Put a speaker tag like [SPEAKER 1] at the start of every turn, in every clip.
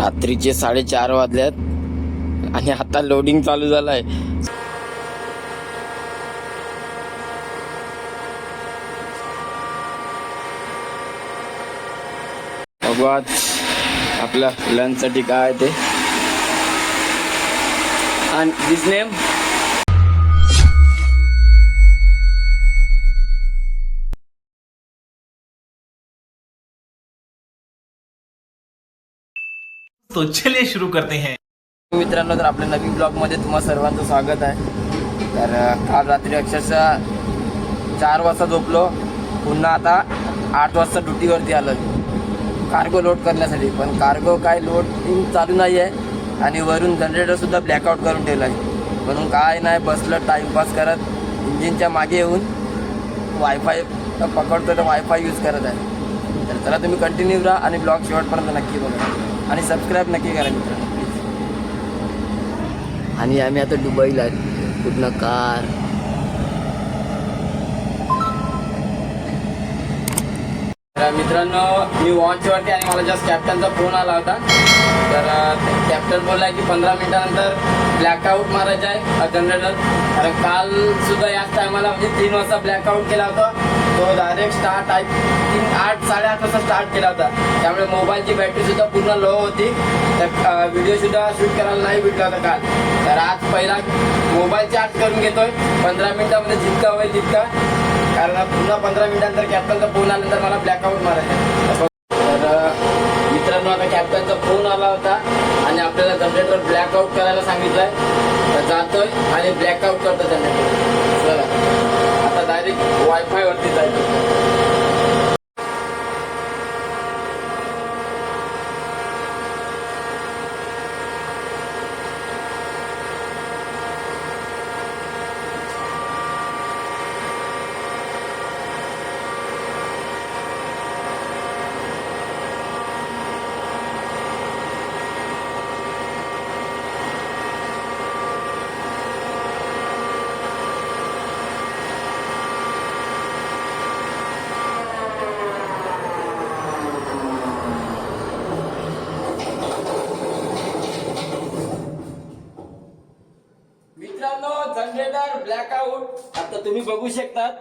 [SPEAKER 1] रात्रीचे साडेचार वाजल्यात आणि आता लोडिंग चालू झालं आहे आज आपल्या लंचसाठी काय आहे ते? आणि दिस नेम
[SPEAKER 2] तो चलिए शुरू करते हैं।
[SPEAKER 1] मित्रांनो तर आपल्या नवीन ब्लॉगमध्ये तुम्हा सर्वांचं स्वागत आहे. तर काल रात्री अक्षरशः चार वाजता झोपलो. पुन्हा आता आठ वाजता ड्युटीवरती आलो कार्गो लोड करण्यासाठी. पण कार्गो काय लोडिंग चालू नाही आहे. आणि वरून जनरेटरसुद्धा ब्लॅकआउट करून ठेवलं आहे. म्हणून काय नाही बसलं टाईमपास करत इंजिनच्या मागे येऊन वायफाय पकडतो तर वायफाय यूज करत आहे. तर चला तुम्ही कंटिन्यू राहा आणि ब्लॉग शेवटपर्यंत नक्की बघा. आणि सबस्क्राईब नक्की करा मित्रांनो. प्लीज आणि आम्ही आता दुबईला पूर्ण कार. तर मित्रांनो मी वॉचवरती आणि मला जस्ट कॅप्टनचा फोन आला होता. तर कॅप्टन बोलला की पंधरा मिनिटानंतर ब्लॅकआउट मारायचं आहे. जनरेटर कारण काल सुद्धा याच टायमाला म्हणजे तीन वाजता ब्लॅकआउट केला होता. तो डायरेक्ट स्टार्ट आय तीन आठ साडेआठ वाजता स्टार्ट केला होता. त्यामुळे मोबाईलची बॅटरी सुद्धा पूर्ण लो होती. तर व्हिडिओ सुद्धा शूट करायला नाही भेटला होता काल. तर आज पहिला मोबाईल चार्ज करून घेतोय. पंधरा मिनिटामध्ये जितका होईल तितका. कारण पुन्हा पंधरा मिनिटानंतर कॅप्टनचा फोन आल्यानंतर मला ब्लॅकआउट मारायचा तर मित्रांनो आता कॅप्टनचा फोन आला होता. आणि आपल्याला जनरेटर ब्लॅकआउट करायला सांगितलंय. आहे जातोय आणि ब्लॅकआउट करतो त्यांना. आता डायरेक्ट वायफाय वरती जायचं मित्रांनो जनरेटर ब्लॅकआउट आता तुम्ही बघू शकतात.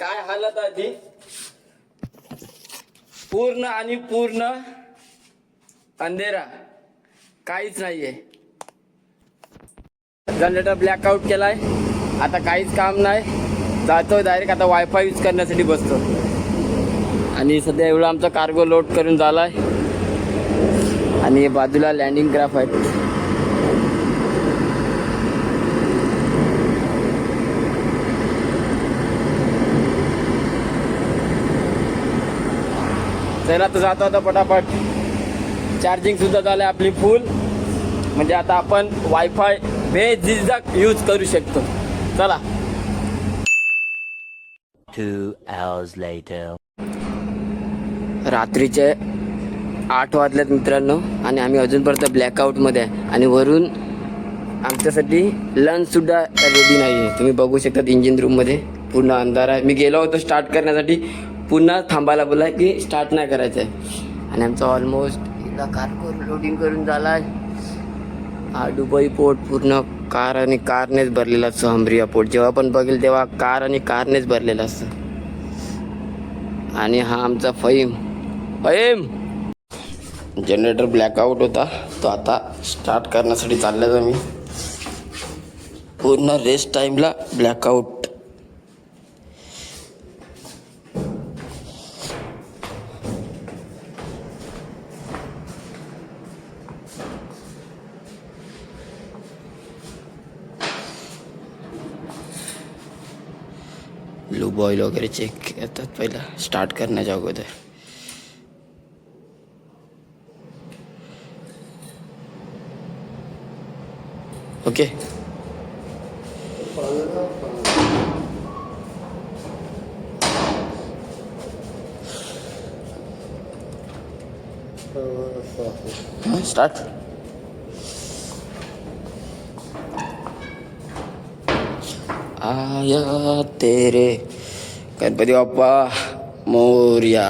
[SPEAKER 1] काय हालत आधी पूर्ण आणि पूर्ण अंधेरा. काहीच नाहीये. जनरेटर ब्लॅकआउट केलाय. आता काहीच काम नाही. जातो डायरेक्ट आता वायफाय यूज करण्यासाठी बसतो आणि सध्या एवढं आमचा कार्गो लोड करून झालाय. आणि बाजूला लँडिंग क्राफ्ट आहेत. चला तर जातो आता पटापट. चार्जिंग सुद्धा झालं आपली फुल म्हणजे आता आपण वायफाय बेझिझक यूज करू शकतो. चला.
[SPEAKER 3] Two hours later.
[SPEAKER 1] रात्रीचे आठ वाजल्यात मित्रांनो आणि आम्ही अजूनपर्यंत ब्लॅकआउटमध्ये आहे. आणि वरून आमच्यासाठी लंच सुद्धा रेडी नाही आहे तुम्ही बघू शकतात इंजिन रूममध्ये पूर्ण अंधार आहे. मी गेलो होतो स्टार्ट करण्यासाठी. पुन्हा थांबायला बोला की स्टार्ट नाही करायचं आहे आणि आमचं ऑलमोस्ट एकदा कार लोडिंग करून झाला आहे हा दुबई पोर्ट पूर्ण कार आणि कारनेच भरलेला असतो हंबरिया पोर्ट जेव्हा पण बघेल तेव्हा कार आणि कारनेच भरलेला असतं. आणि हा आमचा फहीम. फहीम! जनरेटर ब्लॅकआउट होता. तो आता स्टार्ट करण्यासाठी चालल्याचा मी पूर्ण रेस्ट टाईमला ब्लॅकआउट लूब ऑइल वगैरे चेक करतात पहिला स्टार्ट करण्याच्या अगोदर ओके स्टार्ट आया तेरे गणपती बाप्पा मोर्या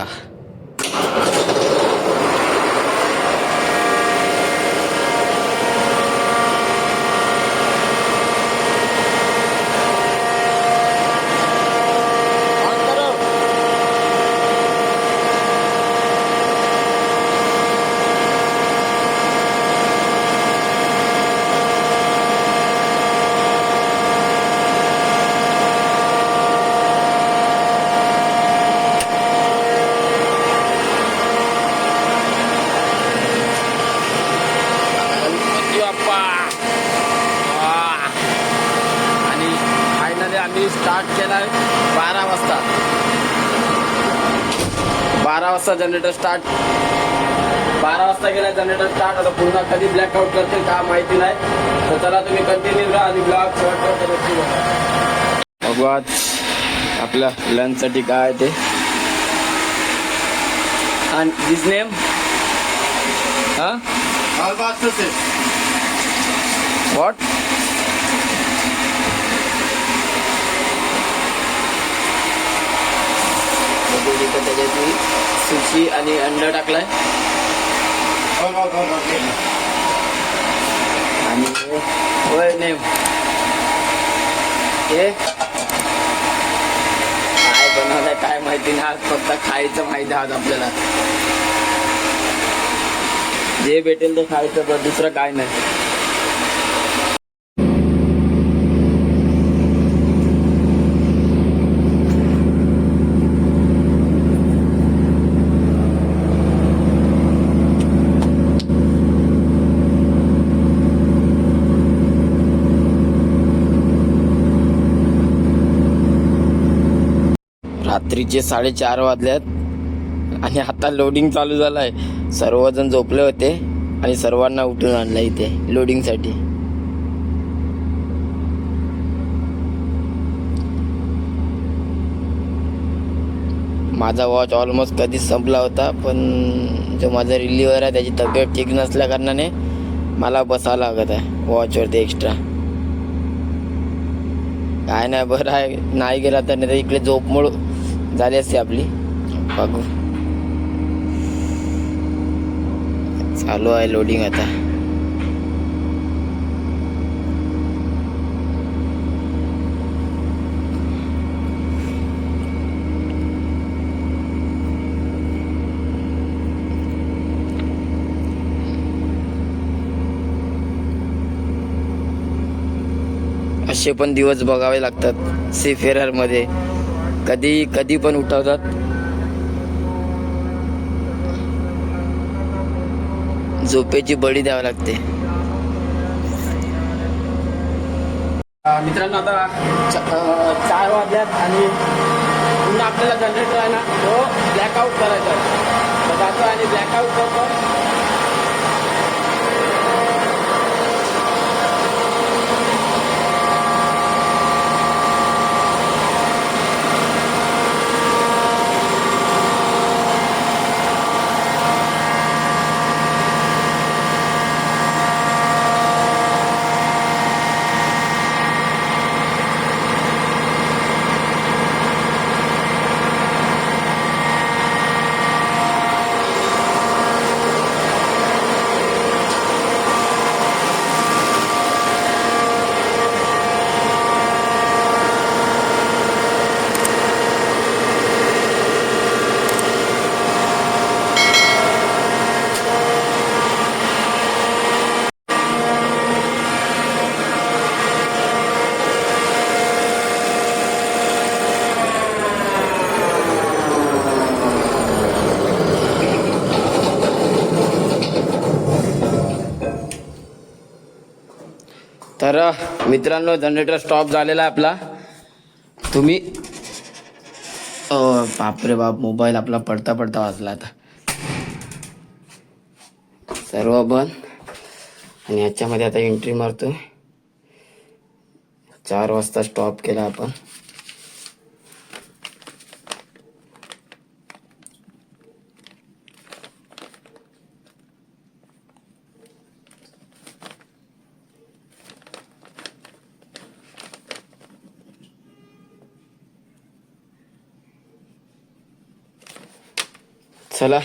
[SPEAKER 1] स्टार्ट केला आहे बारा वाजता बारा वाजता जनरेटर स्टार्ट बारा वाजता गेला जनरेटर स्टार्ट आता पुन्हा कधी ब्लॅकआउट करतील का माहिती नाही. तर चला तुम्ही कंटिन्यू राहा आणि ब्लॉग बघा. बघू आज आपल्या लंचसाठी काय आहे ते? आणि दिस नेम हा? व्हॉट त्याच्यात मी सुशी आणि अंड टाकलाय. आणि होय नेम. हे. काय बनवलंय काय माहिती नाही. आज फक्त खायचं माहिती आज आपल्याला. जे भेटेल ते खायचं पण दुसरं काय नाही. रात्रीचे साडेचार वाजल्यात आणि आता लोडिंग चालू झालं आहे सर्वजण झोपले होते आणि सर्वांना उठून आणलं इथे लोडिंगसाठी माझा वॉच ऑलमोस्ट कधीच संपला होता पण जो माझा रिलिव्हर आहे त्याची तब्येत ठीक नसल्या कारणाने मला बसावं लागत आहे वॉचवरती एक्स्ट्रा काय नाही बरं आहे. नाही गेला तर नाही तर इकडे झोपमोड झाली असते आपली. बघू. चालू आहे लोडिंग आता. असे पण दिवस बघावे लागतात. सी मध्ये. कधी कधी पण उठवतात. झोपेची बळी द्यावी लागते. मित्रांनो आता चार वाजल्यात आणि पुन्हा आपल्याला जनरेटर आहे ना तो ब्लॅकआउट करायचा आहे. तर जातो आणि ब्लॅकआउट करतो. तर मित्रांनो जनरेटर स्टॉप झालेला आहे आपला. तुम्ही बापरे बाप मोबाईल आपला पडता पडता वाजला आता. सर्व बंद आणि याच्यामध्ये आता एंट्री मारतो चार वाजता स्टॉप केला आपण. चला.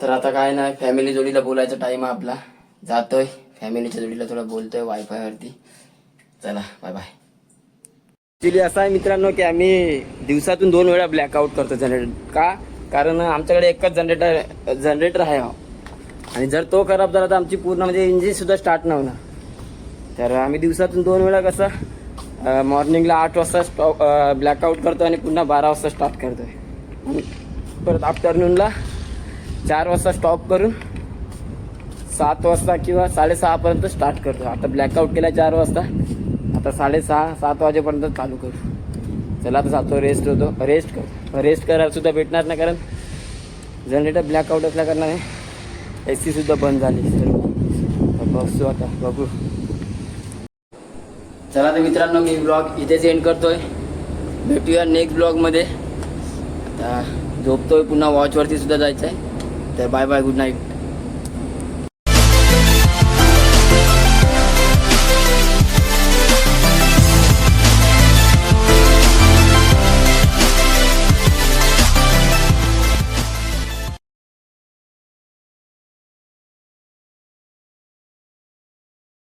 [SPEAKER 1] तर आता काय नाही फॅमिली जोडीला बोलायचा टाइम आहे आपला. जातोय. फॅमिलीच्या जोडीला थोडं बोलतोय वायफायवरती चला बाय बाय ॲक्च्युली असं आहे मित्रांनो की आम्ही दिवसातून दोन वेळा ब्लॅकआउट करतो जनरेटर का? कारण आमच्याकडे एकच जनरेटर जनरेटर आहे हा. आणि जर तो खराब झाला तर आमची पूर्ण म्हणजे इंजिन सुद्धा स्टार्ट नाही होणार तर आम्ही दिवसातून दोन वेळा कसं मॉर्निंगला आठ वाजता स्टॉप ब्लॅकआउट करतो आणि पुन्हा बारा वाजता स्टार्ट करतोय. आणि परत आफ्टरनूनला चार वाजता स्टॉप करून सात वाजता किंवा साडेसहापर्यंत स्टार्ट करतो. आता ब्लॅकआउट केला चार वाजता. आता साडेसहा सात वाजेपर्यंत चालू करू. चला आता जातो रेस्ट होतो. रेस्ट कर. रेस्ट करायलासुद्धा भेटणार नाही कारण जनरेटर ब्लॅकआउट असल्या कारणाने ए सीसुद्धा बंद झाली. सर्व आता आता. बघू. चला तर मित्रांनो मी ब्लॉग इथेच एंड करतोय. भेटूया नेक्स्ट ब्लॉगमध्ये आता झोपतोय पुन्हा वॉचवरती सुद्धा जायचं आहे तर बाय बाय गुड नाईट